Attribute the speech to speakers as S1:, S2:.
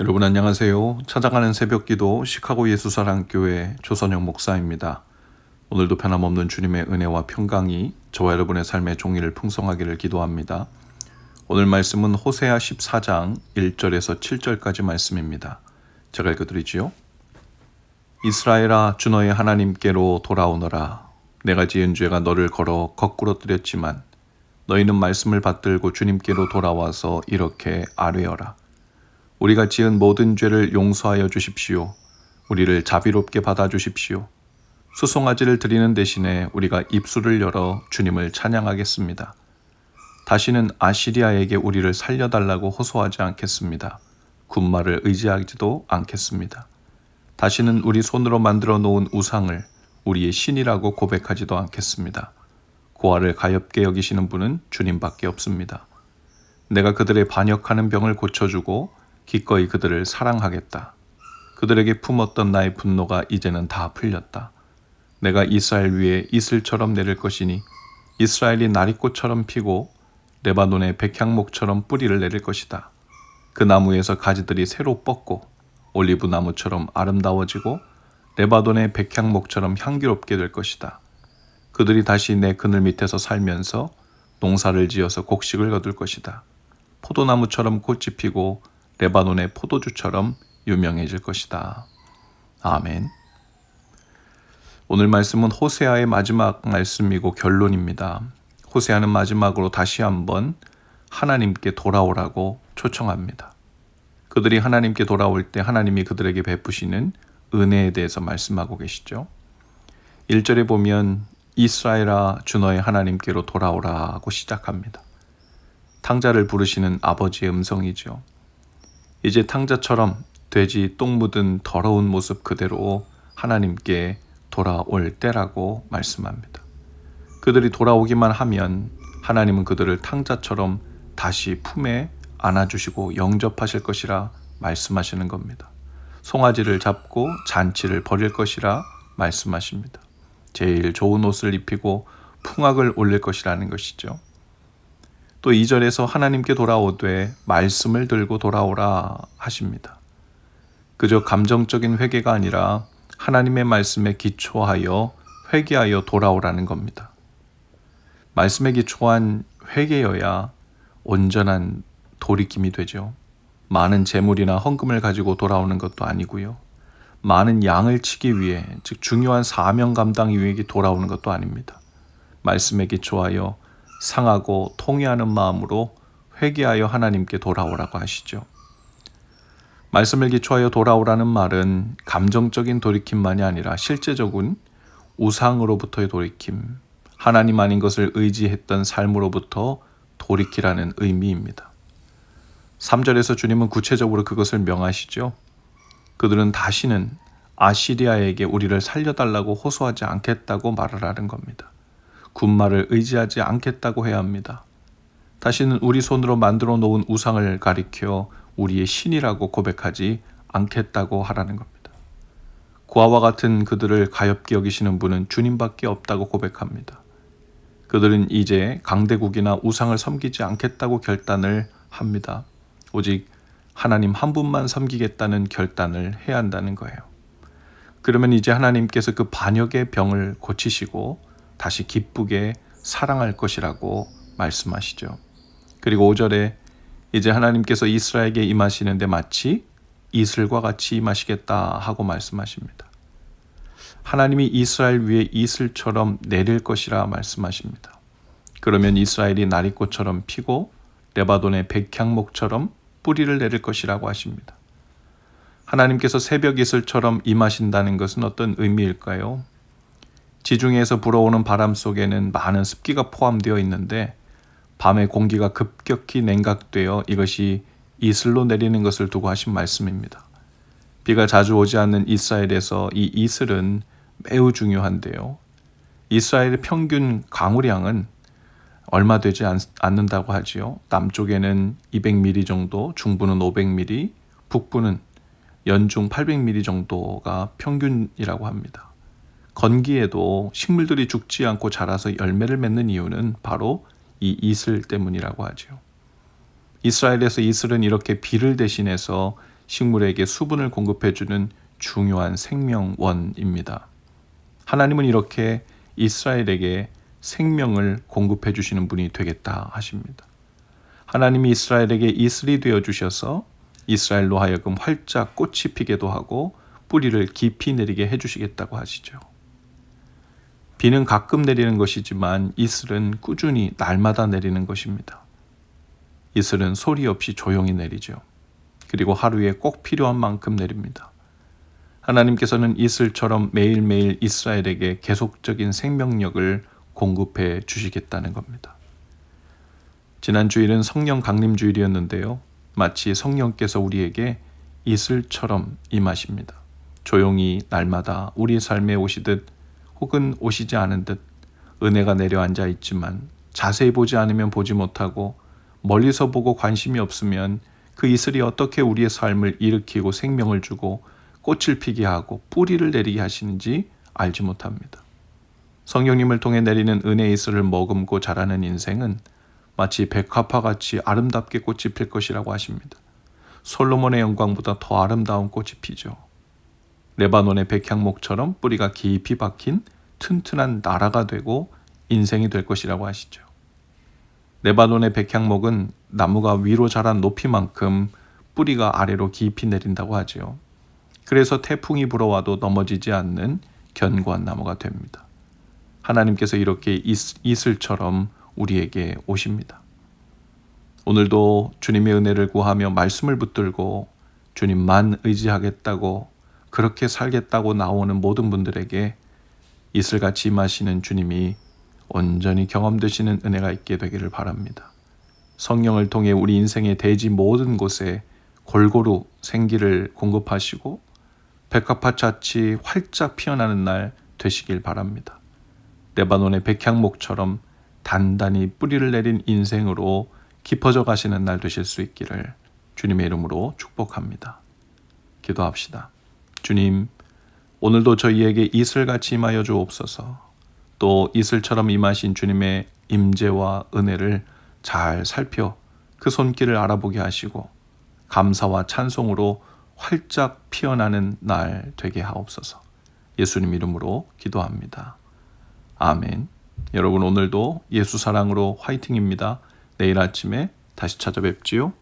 S1: 여러분 안녕하세요. 찾아가는 새벽기도 시카고 예수사랑교회 조선영 목사입니다. 오늘도 변함없는 주님의 은혜와 평강이 저와 여러분의 삶의 종이를 풍성하기를 기도합니다. 오늘 말씀은 호세아 14장 1절에서 7절까지 말씀입니다. 제가 읽어드리지요. 이스라엘아 주 너의 하나님께로 돌아오너라. 내가 지은 죄가 너를 걸어 거꾸로 뜨렸지만 너희는 말씀을 받들고 주님께로 돌아와서 이렇게 아뢰어라. 우리가 지은 모든 죄를 용서하여 주십시오. 우리를 자비롭게 받아 주십시오. 수송아지를 드리는 대신에 우리가 입술을 열어 주님을 찬양하겠습니다. 다시는 아시리아에게 우리를 살려달라고 호소하지 않겠습니다. 군말을 의지하지도 않겠습니다. 다시는 우리 손으로 만들어 놓은 우상을 우리의 신이라고 고백하지도 않겠습니다. 고아를 가엽게 여기시는 분은 주님밖에 없습니다. 내가 그들의 반역하는 병을 고쳐주고 기꺼이 그들을 사랑하겠다. 그들에게 품었던 나의 분노가 이제는 다 풀렸다. 내가 이스라엘 위에 이슬처럼 내릴 것이니 이스라엘이 나리꽃처럼 피고 레바논의 백향목처럼 뿌리를 내릴 것이다. 그 나무에서 가지들이 새로 뻗고 올리브 나무처럼 아름다워지고 레바논의 백향목처럼 향기롭게 될 것이다. 그들이 다시 내 그늘 밑에서 살면서 농사를 지어서 곡식을 거둘 것이다. 포도나무처럼 꽃이 피고 레바논의 포도주처럼 유명해질 것이다. 아멘. 오늘 말씀은 호세아의 마지막 말씀이고 결론입니다. 호세아는 마지막으로 다시 한번 하나님께 돌아오라고 초청합니다. 그들이 하나님께 돌아올 때 하나님이 그들에게 베푸시는 은혜에 대해서 말씀하고 계시죠. 1절에 보면 이스라엘아 주 너의 하나님께로 돌아오라고 시작합니다. 탕자를 부르시는 아버지의 음성이죠. 이제 탕자처럼 돼지 똥 묻은 더러운 모습 그대로 하나님께 돌아올 때라고 말씀합니다. 그들이 돌아오기만 하면 하나님은 그들을 탕자처럼 다시 품에 안아주시고 영접하실 것이라 말씀하시는 겁니다. 송아지를 잡고 잔치를 벌일 것이라 말씀하십니다. 제일 좋은 옷을 입히고 풍악을 올릴 것이라는 것이죠. 또 2절에서 하나님께 돌아오되 말씀을 들고 돌아오라 하십니다. 그저 감정적인 회개가 아니라 하나님의 말씀에 기초하여 회개하여 돌아오라는 겁니다. 말씀에 기초한 회개여야 온전한 돌이킴이 되죠. 많은 재물이나 헌금을 가지고 돌아오는 것도 아니고요. 많은 양을 치기 위해, 즉 중요한 사명 감당 이유에 돌아오는 것도 아닙니다. 말씀에 기초하여 상하고 통회하는 마음으로 회개하여 하나님께 돌아오라고 하시죠. 말씀을 기초하여 돌아오라는 말은 감정적인 돌이킴만이 아니라 실제적인 우상으로부터의 돌이킴, 하나님 아닌 것을 의지했던 삶으로부터 돌이키라는 의미입니다. 3절에서 주님은 구체적으로 그것을 명하시죠. 그들은 다시는 아시리아에게 우리를 살려달라고 호소하지 않겠다고 말을 하는 겁니다. 군말을 의지하지 않겠다고 해야 합니다. 다시는 우리 손으로 만들어 놓은 우상을 가리켜 우리의 신이라고 고백하지 않겠다고 하라는 겁니다. 고아와 같은 그들을 가엽게 여기시는 분은 주님밖에 없다고 고백합니다. 그들은 이제 강대국이나 우상을 섬기지 않겠다고 결단을 합니다. 오직 하나님 한 분만 섬기겠다는 결단을 해야 한다는 거예요. 그러면 이제 하나님께서 그 반역의 병을 고치시고 다시 기쁘게 사랑할 것이라고 말씀하시죠. 그리고 5절에 이제 하나님께서 이스라엘에게 임하시는데 마치 이슬과 같이 임하시겠다 하고 말씀하십니다. 하나님이 이스라엘 위에 이슬처럼 내릴 것이라 말씀하십니다. 그러면 이스라엘이 나리꽃처럼 피고 레바돈의 백향목처럼 뿌리를 내릴 것이라고 하십니다. 하나님께서 새벽 이슬처럼 임하신다는 것은 어떤 의미일까요? 지중해에서 불어오는 바람 속에는 많은 습기가 포함되어 있는데 밤에 공기가 급격히 냉각되어 이것이 이슬로 내리는 것을 두고 하신 말씀입니다. 비가 자주 오지 않는 이스라엘에서 이 이슬은 매우 중요한데요. 이스라엘의 평균 강우량은 얼마 되지 않, 는다고 하지요. 남쪽에는 200mm 정도, 중부는 500mm, 북부는 연중 800mm 정도가 평균이라고 합니다. 건기에도 식물들이 죽지 않고 자라서 열매를 맺는 이유는 바로 이 이슬 때문이라고 하죠. 이스라엘에서 이슬은 이렇게 비를 대신해서 식물에게 수분을 공급해주는 중요한 생명원입니다. 하나님은 이렇게 이스라엘에게 생명을 공급해 주시는 분이 되겠다 하십니다. 하나님이 이스라엘에게 이슬이 되어 주셔서 이스라엘로 하여금 활짝 꽃이 피게도 하고 뿌리를 깊이 내리게 해 주시겠다고 하시죠. 비는 가끔 내리는 것이지만 이슬은 꾸준히 날마다 내리는 것입니다. 이슬은 소리 없이 조용히 내리죠. 그리고 하루에 꼭 필요한 만큼 내립니다. 하나님께서는 이슬처럼 매일매일 이스라엘에게 계속적인 생명력을 공급해 주시겠다는 겁니다. 지난 주일은 성령 강림 주일이었는데요. 마치 성령께서 우리에게 이슬처럼 임하십니다. 조용히 날마다 우리 삶에 오시듯 혹은 오시지 않은 듯 은혜가 내려앉아 있지만 자세히 보지 않으면 보지 못하고 멀리서 보고 관심이 없으면 그 이슬이 어떻게 우리의 삶을 일으키고 생명을 주고 꽃을 피게 하고 뿌리를 내리게 하시는지 알지 못합니다. 성령님을 통해 내리는 은혜의 이슬을 머금고 자라는 인생은 마치 백합화 같이 아름답게 꽃이 필 것이라고 하십니다. 솔로몬의 영광보다 더 아름다운 꽃이 피죠. 레바논의 백향목처럼 뿌리가 깊이 박힌 튼튼한 나라가 되고 인생이 될 것이라고 하시죠. 레바논의 백향목은 나무가 위로 자란 높이만큼 뿌리가 아래로 깊이 내린다고 하지요. 그래서 태풍이 불어와도 넘어지지 않는 견고한 나무가 됩니다. 하나님께서 이렇게 이슬처럼 우리에게 오십니다. 오늘도 주님의 은혜를 구하며 말씀을 붙들고 주님만 의지하겠다고 그렇게 살겠다고 나오는 모든 분들에게 이슬같이 임하시는 주님이 온전히 경험되시는 은혜가 있게 되기를 바랍니다. 성령을 통해 우리 인생의 대지 모든 곳에 골고루 생기를 공급하시고 백합화같이 활짝 피어나는 날 되시길 바랍니다. 레바논의 백향목처럼 단단히 뿌리를 내린 인생으로 깊어져 가시는 날 되실 수 있기를 주님의 이름으로 축복합니다. 기도합시다. 주님, 오늘도 저희에게 이슬같이 임하여 주옵소서. 또 이슬처럼 임하신 주님의 임재와 은혜를 잘 살펴 그 손길을 알아보게 하시고 감사와 찬송으로 활짝 피어나는 날 되게 하옵소서. 예수님 이름으로 기도합니다. 아멘. 여러분 오늘도 예수 사랑으로 화이팅입니다. 내일 아침에 다시 찾아뵙지요.